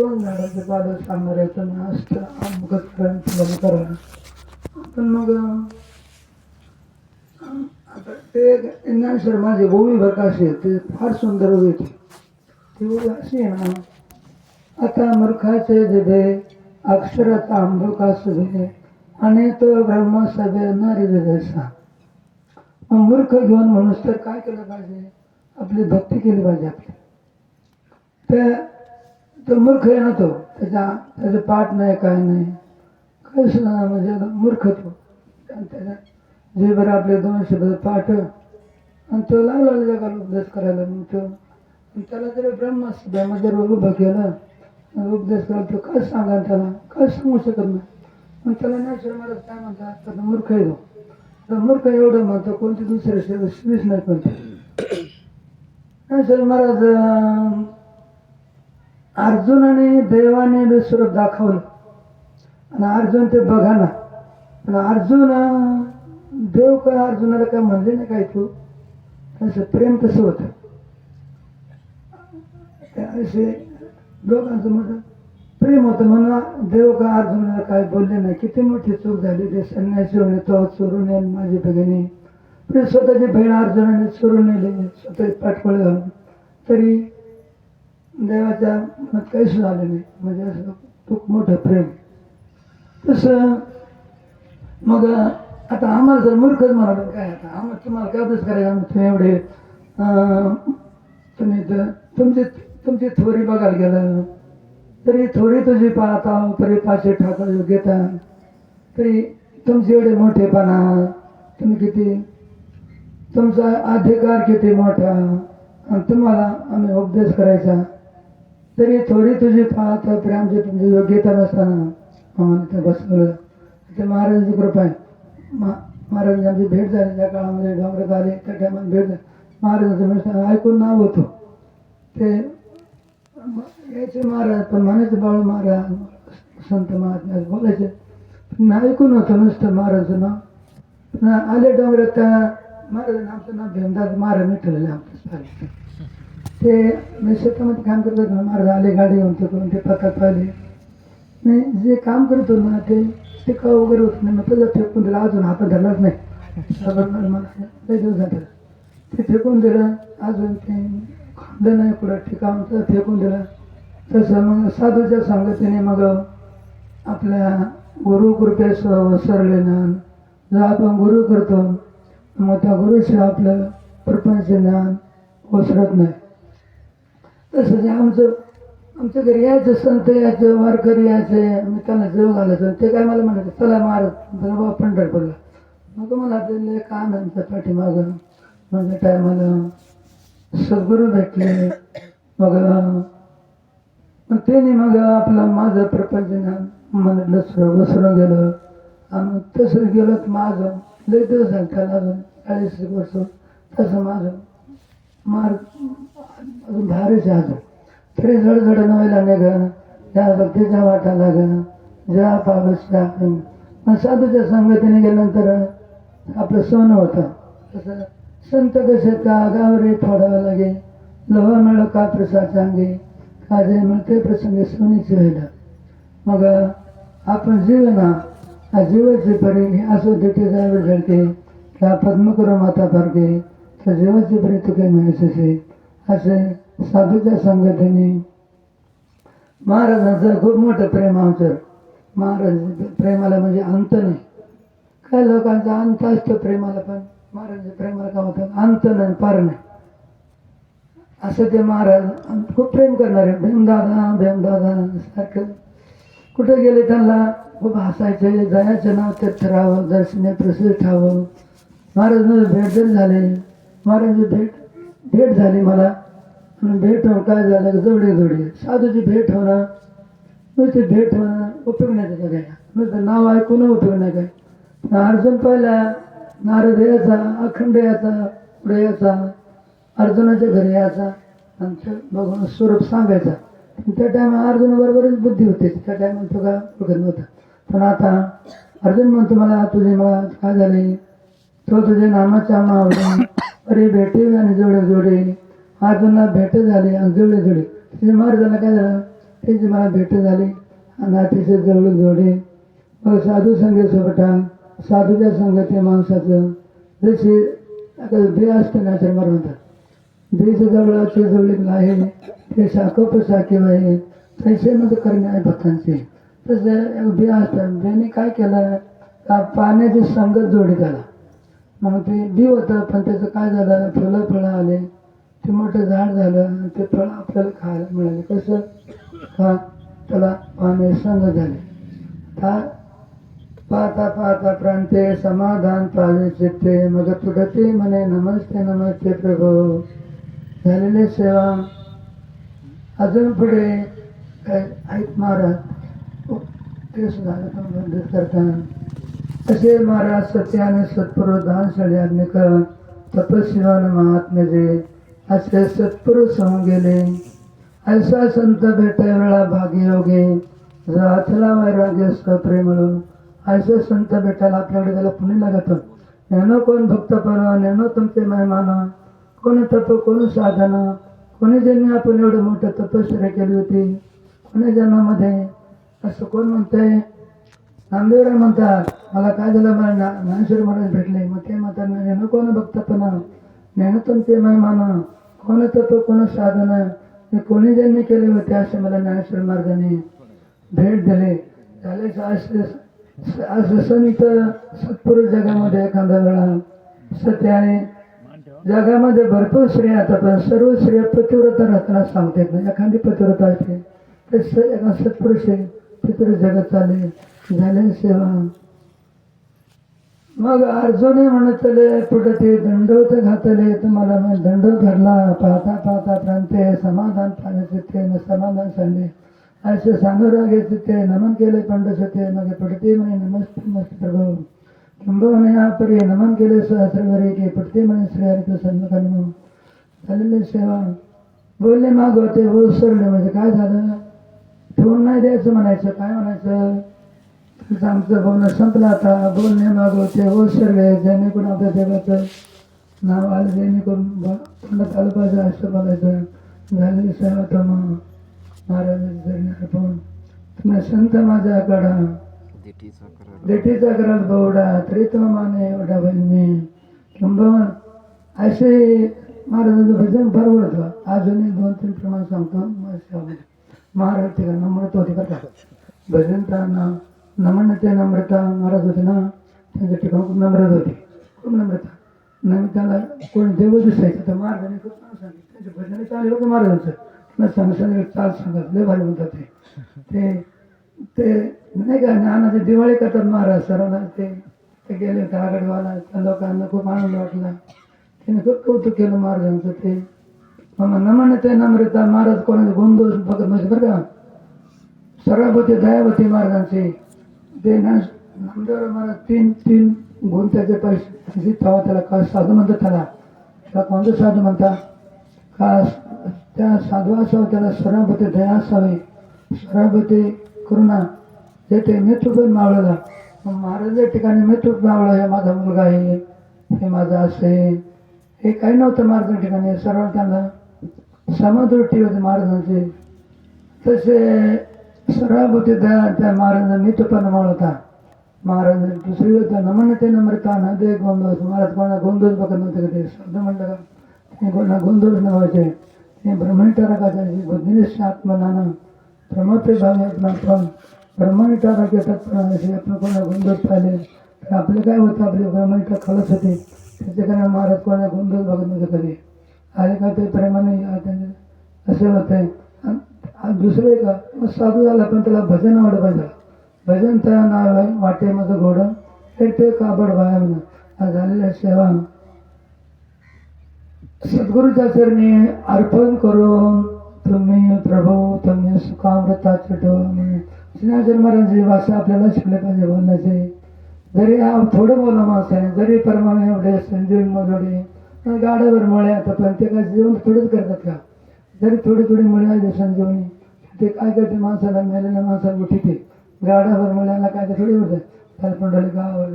दोन झाडाचे पालं सांगणार आहे तुम्ही असतं अमुकच करा करा पण मग आता ते ज्ञानेश्वर माझे गोवी प्रकाश ते फार सुंदर उभी ते उभी अशी आहे ना आता मूर्खाचे जिभे अक्षराचा अंबका आणि तो ब्रह्म सभे नारी जैसा मग मूर्ख घेऊन म्हणूस तर काय केलं पाहिजे आपली भक्ती केली पाहिजे आपली त्या तो मूर्ख आहे ना तो. त्याचा त्याचं पाठ नाही काय नाही. काय सुद्धा म्हणजे मूर्ख तो. आणि जे बरं आपले दोन शब्द पाठ. आणि तो लागला जगाला उपदेश करायला मग तो त्याला जरी ब्रह्मसभेमध्ये जर उभं केलं उपदेश करायला तो काय सांगा त्याला? काय सांगू शकत नाही. मग त्याला ज्ञानेश्वर महाराज काय म्हणतात? तर मूर्ख आहे तो. तर मूर्ख एवढं म्हणतो कोणती दुसरे शब्द शिवीच नाही पण ज्ञानेश्वर महाराज अर्जुनाने देवाने विश्वरूप दाखवलं. आणि अर्जुन ते बघा ना. पण अर्जुन देव काय अर्जुनाला काय म्हणले नाही काय तू? असं प्रेम कसं होतं. असे लोकांचं मोठं प्रेम होतं म्हणून देव का अर्जुनाला काय बोलले नाही. किती मोठी चूक झाली. ते संन्यासी होणे तो चोरून येईल माझी भगिनी पण स्वतःची बहीण अर्जुनाने चोरून नेले. स्वतःची पाठबळ घालून तरी देवाच्या मनात काहीच झालं नाही. म्हणजे असं खूप मोठं प्रेम. तसं मग आता आम्हाला जर मूर्खच म्हणाल काय आता? आम्हाला तुम्हाला काय अभ्यास करायचा? तुम्ही एवढे तुम्ही तर तुमची तुमची थोरी बघायला गेलं. तरी थोडी तुझी पाहता तरी पाचशे ठाकर घेता तरी तुमचे एवढे मोठेपणा तुम्ही किती तुमचा अधिकार किती मोठा? आणि तुम्हाला आम्ही उपदेश करायचा? तरी थोडी तुझी पाहता प्रेमची तुमची योग्यता नसताना. आम्हाला ते बसवलं. ते महाराजांची कृपा आहे. मा महाराजांची आमची भेट झाली. त्या काळामध्ये डोंगरात आले. त्या टायमात भेट झाली. महाराजांचं मिस्टर ऐकून नाव होतं. ते यायचे महाराज पण म्हणायचे बाळू महाराज संत महात्मा बोलायचे. पण ऐकून होतं नुसतं महाराजांचं नाव. आले डोंगरात त्या महाराजांना आमचं नाव भीमदास महाराज मी ठेवलेलं आमचं ते मी शेतामध्ये काम करत होतो माझं आले गाडी घेऊन करून ते पतात पाहिले. नाही जे काम करत होतो ना ते टिका वगैरे होत नाही मग त्याला फेकून दिलं अजून हातात धरलाच नाही. मला दिवस ते फेकून दिलं अजून ते खाल्लं नाही कुठं ठिकाण तर फेकून दिलं. तसं मग साधूच्या संगतीने मग आपल्या गुरु कृपेस सरले ज्ञान जो आपण गुरु करतो मग त्या गुरुशिवाय आपलं प्रपंच ज्ञान ओसरत नाही. तसं जे आमचं आमच्या घरी यायचं संत यायचं वारकरी यायचे आम्ही त्यांना जेव घालायचं ते काय मला म्हणायचं चला महाराज बाबा पंढरपूरला. मग मला ते लय काम आहे आमच्या पाठीमागं माझ्या टायमाला सद्गुरू भेटले. मग मग त्याने मग आपलं माझं प्रपंच ज्ञान म्हणलं सर गेलं. आणि तसं गेलं तर माझं. लय दिवस झाले त्याला अजून चाळीस एक वर्ष. तसं माझं मार्ग अजून भारीच अजून तरी जडजड व्हायला निघणं ज्या भक्तीच्या वाटा लागणं ज्या पावसच्या मग साधूच्या संगतीने गेल्यानंतर आपलं सोनं होतं. तसं संत कसे का गावरे फोडावं लागे लोह मिळ का प्रसाद सांगे काजे मिळते प्रसंगी सोनीचे व्हायला मग आपण जीव ना हा जीवाचे परी असो देते जावे झडके त्या पद्मकुर माता फारके तर जीवाची परी म्हणायचे असे साधूच्या संगतीने. महाराजांचं खूप मोठं प्रेम आमचं महाराज प्रेमाला म्हणजे अंत नाही. काय लोकांचा अंत असतो प्रेमाला पण महाराजांच्या प्रेमाला काय होतं अंत नाही पार नाही. असं ते महाराज खूप प्रेम करणारे. भीमदादा भीमदादा सारखं. कुठे गेले त्यांना? खूप हसायचे जयाचं नाव तीर्थ राहावं दर्शने प्रसिद्ध ठावं. महाराजांना भेट जरी झाले. महाराजांची भेट भेट झाली मला. भेट होऊन काय झालं? जवळे जोडे. साधूची भेट होणं नुसती भेट होणं उपयोग नाही त्याचा काय नुसतं नाव ऐकून उपयोग नाही काय. अर्जुन पहिला. नारद याचा अखंड याचा पुढे याचा अर्जुनाच्या घरी यायचा. आणि ते बघून स्वरूप सांगायचा. त्या टायमा अर्जुन बरोबरच बुद्धी होती. त्या टायमाला तो काय ओळखत नव्हता. पण आता अर्जुन म्हणतो मला तुझे मला काय झाले? तो तुझे नामाच्या मावळे अरे भेटे आणि जोडे जोडे. अर्जुनला भेट झाले आणि जोडे जोडे. श्रीमार झालं काय झालं? त्याची मला भेट झाली आणि अतिशय जवळ जोडे. मग साधू संघ सोबटा साधूच्या संगती माणसाचं. जशी आता बे असतं ना शर्मा म्हणतात. देश जवळाचे जवळ आहे ते शाखोप शाखेव आहे. तैसे मध्ये करणे आहे भक्तांचे. तसं बे असतात. बेने काय केलं? का पाण्याची संगत जोडी त्याला मग ते बी होतं पण त्याचं काय झालं? फुलं फळं आले. ते मोठं झाड झालं ते फळं आपल्याला खायला मिळाले. कसं? का? त्याला पाने संग झाले. का पाहता पाहता प्रांते समाधान पावे चित्ते. मग पुढते म्हणे नमस्ते नमस्ते प्रभू. झालेले सेवा. अजून पुढे काय? ऐक महाराज. हो, ते सुद्धा बंद असे महाराज सत्याने आणि सत्पुरुष दान सळ्याग्निक तपशिवान महात्मे जे असे सत्पुरुष होऊन गेले. ऐसा संत भेटा वेळा भागी योगे. जो वैराग्य वैराग्य प्रेमळ ऐसे संत भेटायला आपल्याकडे त्याला पुणे लागत नेनो कोण भक्तपण नेनो तुमचे मेहमान. कोण तप कोण साधन. कोणी ज्यांनी आपण एवढं मोठं तपश्चर्या केली होती. कोणी जन्मामध्ये असं कोण म्हणतंय? नामदेवराय म्हणतात मला काय झालं? मला ना ज्ञानेश्वर महाराज भेटले. मग ते म्हणतात नेणं कोण भक्तपणा नेणं तुमचे मान. कोण तत्व कोण साधन? हे कोणी ज्यांनी केले होते असे मला ज्ञानेश्वर महाराजांनी भेट दिले. झाले असे असं संत सत्पुरुष जगामध्ये एखादा वेळा सत्याने जगामध्ये भरपूर स्त्रिया आता पण सर्व स्त्रिया पतिव्रता राहताना सांगतात एखादी पतिव्रता असते. ते स एका सत्पुरुष आहे. तिकडे जगत आले झाले सेवा. मग अर्जुने म्हणतले पुढे ते दंडवत घातले? तुम्हाला मग दंड धरला. पाहता पाहता प्रांते समाधान पाण्याचे ते न समाधान सांगले असे सांगरागे ते नमन केले पंडस होते मग पडते म्हणे नमस्ते नमस्ते प्रभू. किंबहुने आपरे नमन केले सहस्रवरी की पडते म्हणे श्री हरित झालेली झालेले सेवा. बोलले माग होते सरले म्हणजे काय झालं? ठेवून नाही द्यायचं म्हणायचं. काय म्हणायचं? तुमचं आमचं बोलणं संपलं आता. बोलणे माग होते. ओसरले जेणेकरून आपल्या देवाचं नाव आलं जेणेकरून तोंडात आलं पाहिजे असं बोलायचं मग महाराजांच्या चरणी अर्पण. तुम्ही संत माझ्या कडा दिठीचा कराल बवडा त्रितम माने एवढा बैल मी. किंबहुना असे महाराजांचं भजन परवडतं अजूनही दोन तीन प्रमाण सांगतो. माझ्यामध्ये. महाराज ते नम्रता होती बरं का भजन तर नम्रता महाराज होते ना त्यांच्या ठिकाण खूप नम्रता होती खूप नम्रता नाही त्याला कोण देव दिसायचं तर महाराजांनी खूप चांगलं सांगितलं त्यांचे भजन चालू होतं महाराजांचं सांग सांगता चाल सांगत लय भारी म्हणतात ते ते ते नाही का ज्ञानाची दिवाळी करतात महाराज सरांना ते ते गेले होते आगडवाला त्या लोकांना खूप आनंद वाटला त्याने खूप कौतुक केलं महाराजांचं ते मग नमन नम्रता महाराज कोणाचे गोंधळ बघत म्हणजे बरं का? सराभती दयावती महाराजांचे. ते ना नामदेव महाराज तीन तीन गुण त्याचे पैसे तेव्हा त्याला का साधू म्हणतात त्याला? त्याला कोणतं साधू म्हणता? का त्या साधू असावं त्याला सराभती दया असावी. सराभती करुणा. येथे ते मावळला. मग महाराज या ठिकाणी नेतृत्व मावळा हे माझा मुलगा आहे हे माझं असं आहे. हे काही नव्हतं महाराजांच्या ठिकाणी. सर्व त्यांना समदृष्टी होते महाराजांचे. तसे सराभती त्या त्या महाराजांना नेतृत्वानं होता. महाराज दुसरी होतं नमन ते नम्रता न दे गोंधळ. महाराज कोणा गोंधळ बघत नव्हते ते? शब्द म्हणलं का? ते कोणा गोंधळ नव्हायचे. ते ब्रह्मणिटारकाचे बुद्धिनिष्ठ आत्मनानं प्रमोते भावे आपण पण ब्रह्मणिटारक येतात आपण कोणा गोंधळ पाहिले? तर आपले काय होतं? आपले ब्रह्मणिटा खलस होते. त्याचे कारण महाराज कोणा गोंधळ बघत नव्हते कधी? आले का ते प्रेमाने? आ- असे होते आहे दुसरं एक मग साधू झाला पण त्याला भजन आवड पाहिजे भजन त्या नाव आहे वाटे माझं घोडं. एकटे ते काबड बाया म्हणून हा झालेल्या सेवा. सद्गुरूच्या चरणी अर्पण करून तुम्ही प्रभू तुम्ही सुखामृता चटो सिंहाचर महाराजांची भाषा आपल्याला शिकले पाहिजे बोलण्याचे. जरी हा थोडं बोला माणसाने जरी परमाने एवढे संजीवन मोजोडे गाड्यावर मळे आता पण ते काय जेवण थोडंच करतात का? जरी थोडी थोडी मळे दर्शन घेऊन ते काय करते माणसाला मेलेल्या माणसाला उठीते गाड्यावर मळ्याला काय ते थोडी होतं त्याला पंढरी गावावर